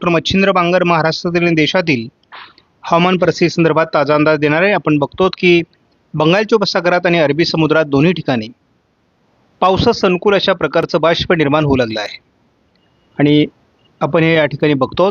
Doctor Machhindra Bangar महाराष्ट्रातील आणि देशातील हवामान परिस्थितीसंदर्भात ताजा अंदाज देणार आहे आपण बघतो की बंगालच्या उपसागरात आणि अरबी समुद्रात दोन्ही ठिकाणी पावसास अनुकूल अशा प्रकारचं बाष्प निर्माण होऊ लागलं आहे. आणि आपण हे या ठिकाणी बघतो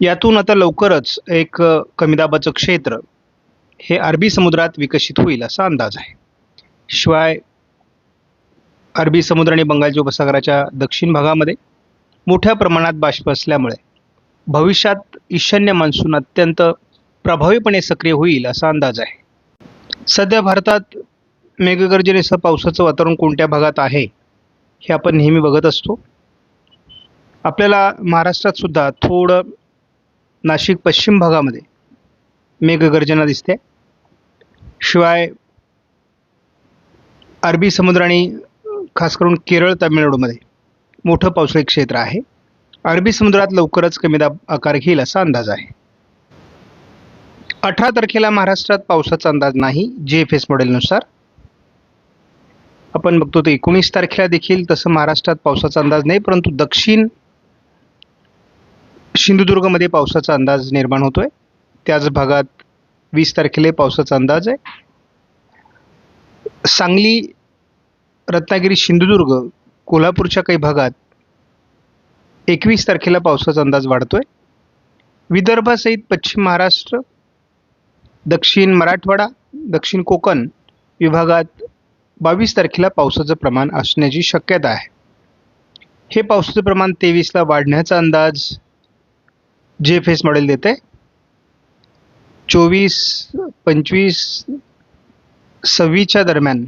यातून आता लवकरच एक कमीदाबाचं कमी दाबाचं क्षेत्र हे अरबी समुद्रात विकसित होईल असा अंदाज आहे. शिवाय अरबी समुद्र आणि बंगालच्या उपसागराच्या दक्षिण भागामध्ये मोठ्या प्रमाणात बाष्प असल्यामुळे भविष्यात ईशान्य मान्सून अत्यंत प्रभावीपणे सक्रिय होईल असा अंदाज आहे. सध्या भारतात मेघगर्जनेसह पावसाचं वातावरण कोणत्या भागात आहे हे आपण नेहमी बघत असतो. आपल्याला महाराष्ट्रात सुद्धा थोडं नाशिक पश्चिम भागामध्ये मेघगर्जना दिसते. शिवाय अरबी समुद्र आणि खास करून केरळ तामिळनाडूमध्ये मोठं पावसाळी क्षेत्र आहे. अरबी समुद्रात लवकरच कमी दाब आकार घेईल असा अंदाज आहे. अठरा तारखेला महाराष्ट्रात पावसाचा अंदाज नाही जे एफ एस मॉडेलनुसार. आपण बघतो तर एकोणीस तारखेला देखील तसं महाराष्ट्रात पावसाचा अंदाज नाही परंतु दक्षिण सिंधुदुर्गमध्ये पावसाचा अंदाज निर्माण होतोय. त्याच भागात वीस तारखेला पावसाचा अंदाज आहे. सांगली रत्नागिरी सिंधुदुर्ग कोल्हापूरच्या काही भागात एकवीस तारखेला पावसाचा अंदाज वाढतोय. विदर्भासहित पश्चिम महाराष्ट्र दक्षिण मराठवाडा दक्षिण कोकण विभागात बावीस तारखेला पावसाचं प्रमाण असण्याची शक्यता आहे. हे पावसाचं प्रमाण तेवीसला वाढण्याचा अंदाज जे एफ एस मॉडेल देते चोवीस पंचवीस सव्वीसच्या दरम्यान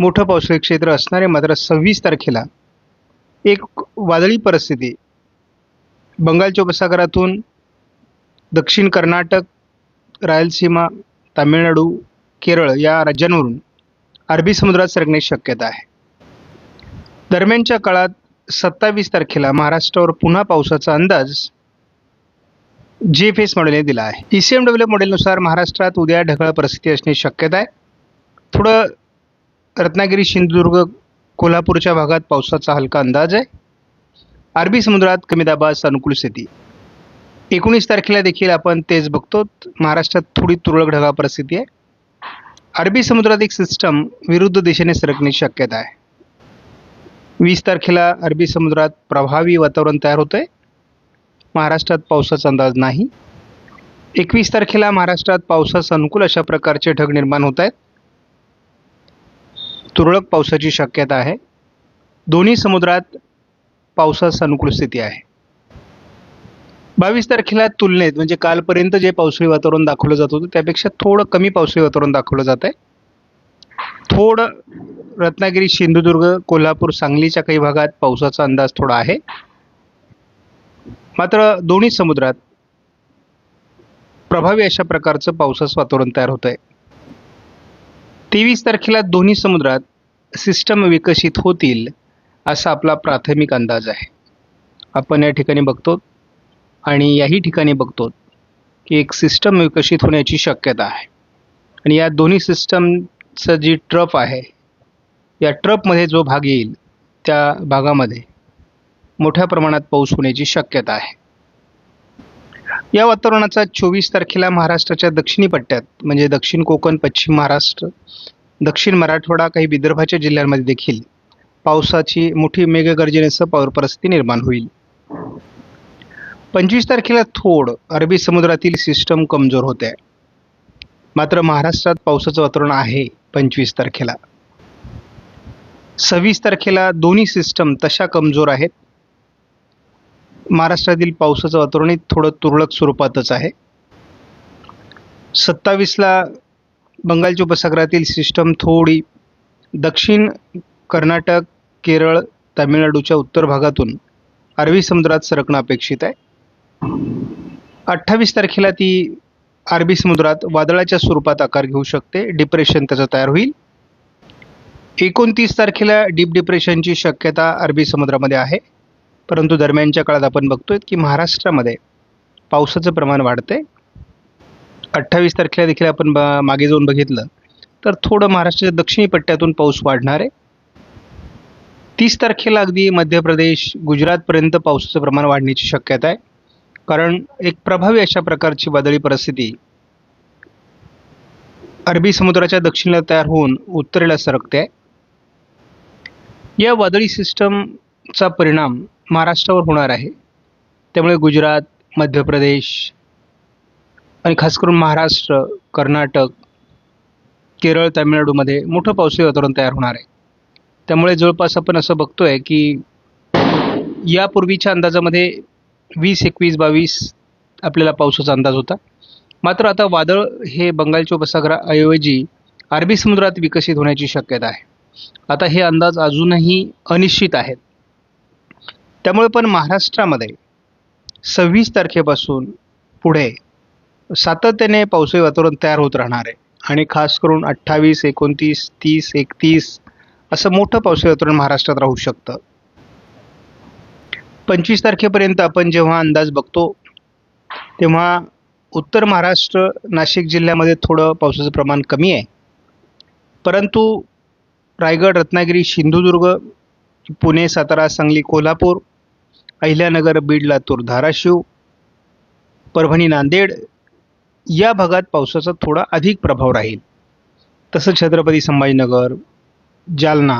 मोठं पावसाळी क्षेत्र असणारे मात्र सव्वीस तारखेला एक वादळी परिस्थिती. बंगालच्या उपसागरातून दक्षिण कर्नाटक रायलसीमा तामिळनाडू केरळ या राज्यांवरून अरबी समुद्रात सरकण्याची शक्यता आहे. दरम्यानच्या काळात सत्तावीस तारखेला महाराष्ट्रावर पुन्हा पावसाचा अंदाज जे एफ एस मॉडेलने दिला आहे. ई सी एम डब्ल्यू मॉडेलनुसार महाराष्ट्रात उद्या ढगाळ परिस्थिती असण्याची शक्यता आहे. थोडं रत्नागिरी सिंधुदुर्ग कोल्हापूरच्या भागात पावसाचा हलका अंदाज आहे. अरबी समुद्रात कमी दाबास अनुकूल स्थिती. एकोणीस तारखेला देखील आपण तेच बघतो. महाराष्ट्रात थोडी तुरळक ढगा परिस्थिती आहे. अरबी समुद्रात एक सिस्टम विरुद्ध दिशेने सरकण्याची शक्यता आहे. वीस तारखेला अरबी समुद्रात प्रभावी वातावरण तयार होतं आहे महाराष्ट्रात पावसाचा अंदाज नाही. एकवीस तारखेला महाराष्ट्रात पावसास अनुकूल अशा प्रकारचे ढग निर्माण होत आहेत. तुरळक पावसाची शक्यता आहे. दोन्ही समुद्रात पावसास अनुकूल स्थिती आहे. बावीस तारखेला तुलनेत म्हणजे कालपर्यंत जे पावसाळी वातावरण दाखवलं जात होतं त्यापेक्षा थोडं कमी पावसाळी वातावरण दाखवलं जात आहे. थोडं रत्नागिरी सिंधुदुर्ग कोल्हापूर सांगलीच्या काही भागात पावसाचा अंदाज थोडा आहे. मात्र दोन्ही समुद्रात प्रभावी अशा प्रकारचं पावसाचं वातावरण तयार होत आहे तेवीस तारखेला दोन्ही समुद्रात सिस्टम विकसित होतील असा आपला प्राथमिक अंदाज आहे. आपण या ठिकाणी बघतो आणि याही ठिकाणी बघतो की एक सिस्टम विकसित होण्याची शक्यता आहे. आणि या दोन्ही सिस्टमचं जी ट्रप आहे या ट्रपमध्ये जो भाग येईल त्या भागामध्ये मोठ्या प्रमाणात पाऊस होण्याची शक्यता आहे. या वातावरणाचा चोवीस तारखेला महाराष्ट्राच्या दक्षिणी पट्ट्यात म्हणजे दक्षिण कोकण पश्चिम महाराष्ट्र दक्षिण मराठवाडा काही विदर्भाच्या जिल्ह्यांमध्ये देखील पावसाची मोठी मेघगर्जनेसह पाऊर परिस्थिती निर्माण होईल. पंचवीस तारखेला थोड अरबी समुद्रातील सिस्टम कमजोर होते आहे मात्र महाराष्ट्रात पावसाचं वातावरण आहे पंचवीस तारखेला. सव्वीस तारखेला दोन्ही सिस्टम तशा कमजोर आहेत. महाराष्ट्रातील पावसाचं वातावरणही थोडं तुरळक स्वरूपातच आहे. सत्तावीसला बंगालच्या उपसागरातील सिस्टम थोडी दक्षिण कर्नाटक केरळ तामिळनाडूच्या उत्तर भागातून अरबी समुद्रात सरकणं अपेक्षित आहे. अठ्ठावीस तारखेला ती अरबी समुद्रात वादळाच्या स्वरूपात आकार घेऊ शकते डिप्रेशन त्याचं तयार होईल. एकोणतीस तारखेला डीप डिप्रेशनची शक्यता अरबी समुद्रामध्ये आहे. परंतु दरम्यानच्या काळात आपण बघतोय की महाराष्ट्रामध्ये पावसाचं प्रमाण वाढते अठ्ठावीस तारखेला देखील आपण ब मागे जाऊन बघितलं तर थोडं महाराष्ट्राच्या दक्षिणी पट्ट्यातून पाऊस वाढणार. आहे तीस तारखेला अगदी मध्य प्रदेश गुजरातपर्यंत पावसाचं प्रमाण वाढण्याची शक्यता आहे. कारण एक प्रभावी अशा प्रकारची वादळी परिस्थिती अरबी समुद्राच्या दक्षिणेला तयार होऊन उत्तरेला सरकते आहे. या वादळी सिस्टमचा परिणाम महाराष्ट्रावर होणार आहे. त्यामुळे गुजरात मध्य प्रदेश आणि खास करून महाराष्ट्र कर्नाटक केरळ तामिळनाडूमध्ये मोठं पावसाळी वातावरण तयार होणार आहे. त्यामुळे जवळपास आपण असं बघतो आहे की यापूर्वीच्या अंदाजामध्ये वीस एकवीस बावीस आपल्याला पावसाचा अंदाज होता. मात्र आता वादळ हे बंगालच्या उपसागराऐवजी अरबी समुद्रात विकसित होण्याची शक्यता आहे. आता हे अंदाज अजूनही अनिश्चित आहेत. त्यामुळे पण महाराष्ट्रामध्ये सव्वीस तारखेपासून पुढे सातत्याने पावसाळी वातावरण तयार होत राहणार आहे. आणि खास करून अठ्ठावीस एकोणतीस तीस एकतीस असं मोठं पावसाळी वातावरण महाराष्ट्रात राहू शकतं. पंचवीस तारखेपर्यंत आपण जेव्हा अंदाज बघतो तेव्हा उत्तर महाराष्ट्र नाशिक जिल्ह्यामध्ये थोडं पावसाचं प्रमाण कमी आहे. परंतु रायगड रत्नागिरी सिंधुदुर्ग पुणे सातारा सांगली कोल्हापूर अहिल्यानगर बीड लातूर धाराशिव परभणी नांदेड या भागात पावसाचा थोडा अधिक प्रभाव राहील. तसं छत्रपती संभाजीनगर जालना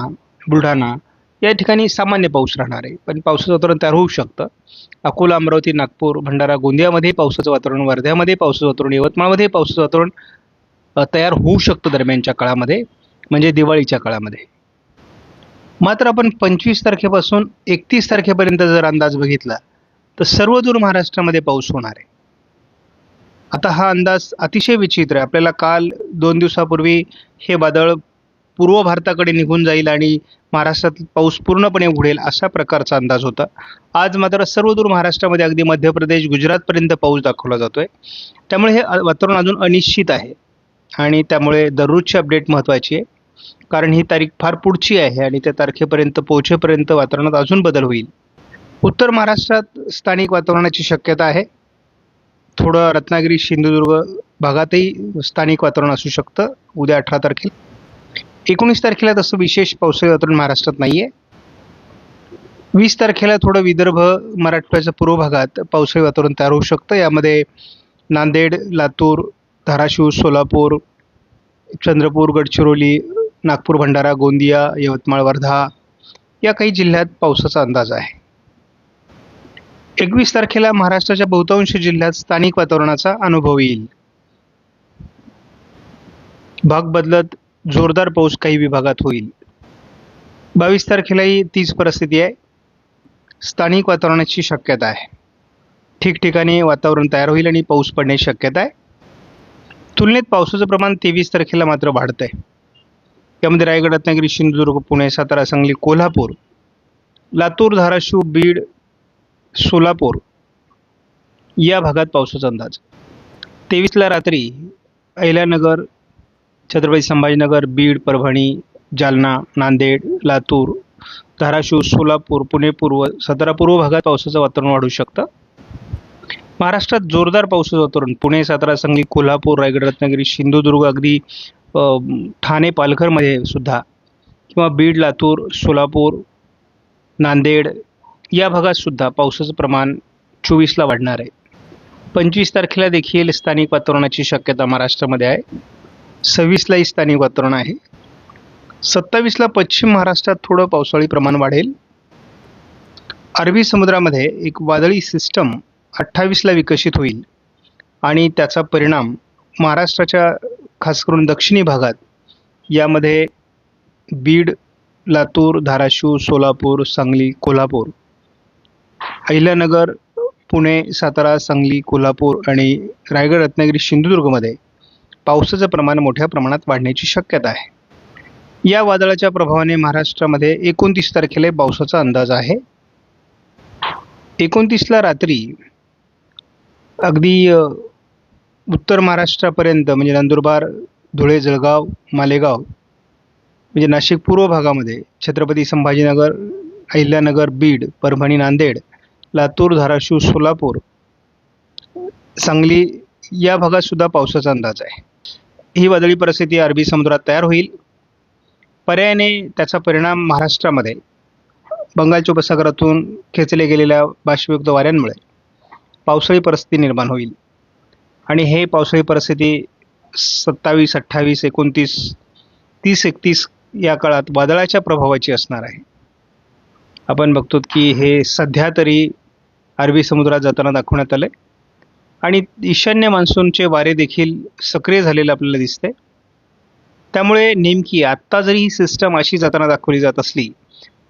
बुलढाणा या ठिकाणी सामान्य पाऊस राहणार आहे. पण पावसाचं वातावरण तयार होऊ शकतं. अकोला अमरावती नागपूर भंडारा गोंदियामध्ये पावसाचं वातावरण वर्ध्यामध्ये पावसाचं वातावरण यवतमाळमध्ये पावसाचं वातावरण तयार होऊ शकतं दरम्यानच्या काळामध्ये म्हणजे दिवाळीच्या काळामध्ये. मात्र आपण पंचवीस तारखेपासून एकतीस तारखेपर्यंत जर अंदाज बघितला तर सर्वदूर महाराष्ट्रामध्ये पाऊस होणार आहे. आता हा अंदाज अतिशय विचित्र आहे. आपल्याला काल दोन दिवसापूर्वी हे वादळ पूर्व भारताकडे निघून जाईल आणि महाराष्ट्रात पाऊस पूर्णपणे उघडेल अशा प्रकारचा अंदाज होता. आज मात्र सर्वदूर महाराष्ट्रामध्ये अगदी मध्य प्रदेश गुजरातपर्यंत पाऊस दाखवला जातोय. त्यामुळे हे वातावरण अजून अनिश्चित आहे आणि त्यामुळे दररोजची अपडेट महत्त्वाची आहे. कारण ही तारीख फार पुढची आहे आणि त्या तारखेपर्यंत पोहोचेपर्यंत वातावरणात अजून बदल होईल. उत्तर महाराष्ट्रात स्थानिक वातावरणाची शक्यता आहे. थोडं रत्नागिरी सिंधुदुर्ग भागातही स्थानिक वातावरण असू शकतं. उद्या अठरा तारखेला. एकोणीस तारखेला तसं विशेष पावसाळी वातावरण महाराष्ट्रात नाही आहे वीस तारखेला थोडं विदर्भ मराठवाड्याच्या पूर्व भागात पावसाळी वातावरण तयार होऊ शकतं. यामध्ये नांदेड लातूर धाराशिव सोलापूर चंद्रपूर गडचिरोली नागपूर भंडारा गोंदिया यवतमाळ वर्धा या काही जिल्ह्यात पावसाचा अंदाज आहे. एकवीस तारखेला महाराष्ट्राच्या बहुतांश जिल्ह्यात स्थानिक वातावरणाचा अनुभव येईल. भाग बदलत जोरदार पाऊस काही विभागात होईल. बावीस तारखेलाही तीच परिस्थिती आहे. स्थानिक वातावरणाची शक्यता आहे. ठिकठिकाणी वातावरण तयार होईल आणि पाऊस पडण्याची शक्यता आहे. तुलनेत पावसाचं प्रमाण तेवीस तारखेला मात्र वाढतं आहे यामध्ये रायगड रत्नागिरी सिंधुदुर्ग पुणे सातारा सांगली कोल्हापूर लातूर धाराशिव बीड सोलापूर या भागात पावसाचा अंदाज. तेवीसला रात्री अहिल्यानगर छत्रपती संभाजीनगर बीड परभणी जालना नांदेड लातूर धाराशिव सोलापूर पुणे पूर्व सातारा पूर्व भागात पावसाचं वातावरण वाढू शकतं. महाराष्ट्रात जोरदार पावसाचं वातावरण पुणे सातारा सांगली कोल्हापूर रायगड रत्नागिरी सिंधुदुर्ग अगदी ठाणे पालघरमध्ये सुद्धा किंवा बीड लातूर सोलापूर नांदेड या भागात सुद्धा पावसाचं प्रमाण चोवीसला वाढणार आहे. पंचवीस तारखेला देखील स्थानिक वातावरणाची शक्यता महाराष्ट्रामध्ये आहे. सव्वीसलाही स्थानिक वातावरण आहे. सत्तावीसला पश्चिम महाराष्ट्रात थोडं पावसाळी प्रमाण वाढेल. अरबी समुद्रामध्ये एक वादळी सिस्टम अठ्ठावीसला विकसित होईल आणि त्याचा परिणाम महाराष्ट्राच्या खास करून दक्षिणी भागात यामध्ये बीड लातूर धाराशिव सोलापूर सांगली कोल्हापूर. अहिल्यानगर पुणे सातारा सांगली कोल्हापूर आणि रायगड रत्नागिरी सिंधुदुर्गमध्ये पावसाचं प्रमाण मोठ्या प्रमाणात वाढण्याची शक्यता आहे. या वादळाच्या प्रभावाने महाराष्ट्रामध्ये एकोणतीस तारखेला पावसाचा अंदाज आहे. एकोणतीसला रात्री अगदी उत्तर महाराष्ट्रापर्यंत म्हणजे नंदुरबार धुळे जळगाव मालेगाव म्हणजे नाशिक पूर्व भागामध्ये छत्रपती संभाजीनगर अहिल्यानगर बीड परभणी नांदेड लातूर धाराशिव सोलापूर सांगली या भागात सुद्धा पावसाचा अंदाज आहे. ही वादळी परिस्थिती अरबी समुद्रात तयार होईल. पर्यायाने त्याचा परिणाम महाराष्ट्रामध्ये बंगालच्या उपसागरातून खेचले गेलेल्या बाष्पयुक्त वाऱ्यांमुळे पावसाळी परिस्थिती निर्माण होईल. आणि हे पावसाळी परिस्थिती सत्तावीस अठ्ठावीस एकोणतीस तीस एकतीस या काळात वादळाच्या प्रभावाची असणार आहे. आपण बघतो की हे सध्या तरी अरबी समुद्रात जाताना दाखवण्यात आलंय. आणि ईशान्य मान्सूनचे वारे देखील सक्रिय झालेले आपल्याला दिसते. त्यामुळे नेमकी आत्ता जरी ही सिस्टम अशी जाताना दाखवली जात असली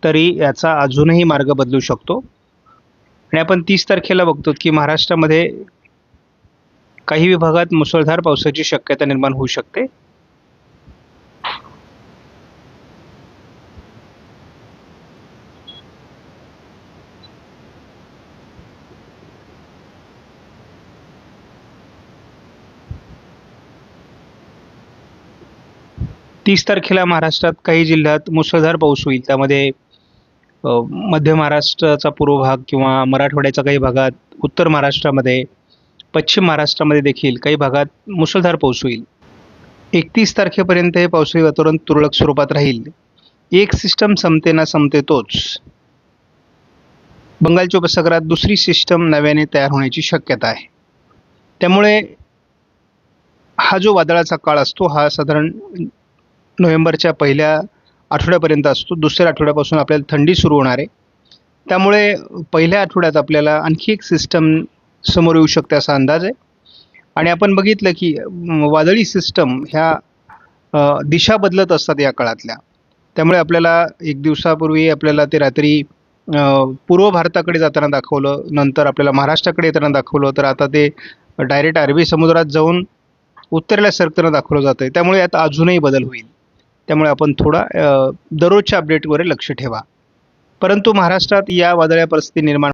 तरी याचा अजूनही मार्ग बदलू शकतो. आणि आपण तीस तारखेला बघतो की महाराष्ट्रामध्ये काही विभागात मुसळधार पावसाची शक्यता निर्माण होऊ शकते. तीस तारखेला महाराष्ट्रात काही जिल्ह्यात मुसळधार पाऊस होईल. त्यामध्ये मध्य महाराष्ट्राचा पूर्व भाग किंवा मराठवाड्याच्या काही भागात उत्तर महाराष्ट्रामध्ये पश्चिम महाराष्ट्रामध्ये देखील काही भागात मुसळधार पाऊस होईल. एकतीस तारखेपर्यंत हे पावसाळी वातावरण तुरळक स्वरूपात राहील. एक सिस्टम संपते ना संपते तोच. बंगालच्या उपसागरात दुसरी सिस्टम नव्याने तयार होण्याची शक्यता आहे. त्यामुळे हा जो वादळाचा काळ असतो हा साधारण नोव्हेंबरच्या पहिल्या आठवड्यापर्यंत असतो. दुसऱ्या आठवड्यापासून आपल्याला थंडी सुरू होणार आहे. त्यामुळे पहिल्या आठवड्यात आपल्याला आणखी एक सिस्टम समोर येऊ शकते असा अंदाज आहे. आणि आपण बघितलं की वादळी सिस्टम ह्या दिशा बदलत असतात या काळातल्या. त्यामुळे आपल्याला एक दिवसापूर्वी आपल्याला ते रात्री पूर्व भारताकडे जाताना दाखवलं नंतर आपल्याला महाराष्ट्राकडे येताना दाखवलं तर आता ते डायरेक्ट अरबी समुद्रात जाऊन उत्तरेला सरकताना दाखवलं जातं आहे त्यामुळे यात अजूनही बदल होईल. त्यामुळे आपण थोडा दररोजच्या अपडेटवर लक्ष ठेवा. परंतु महाराष्ट्रात या वादळ्या परिस्थिती निर्माण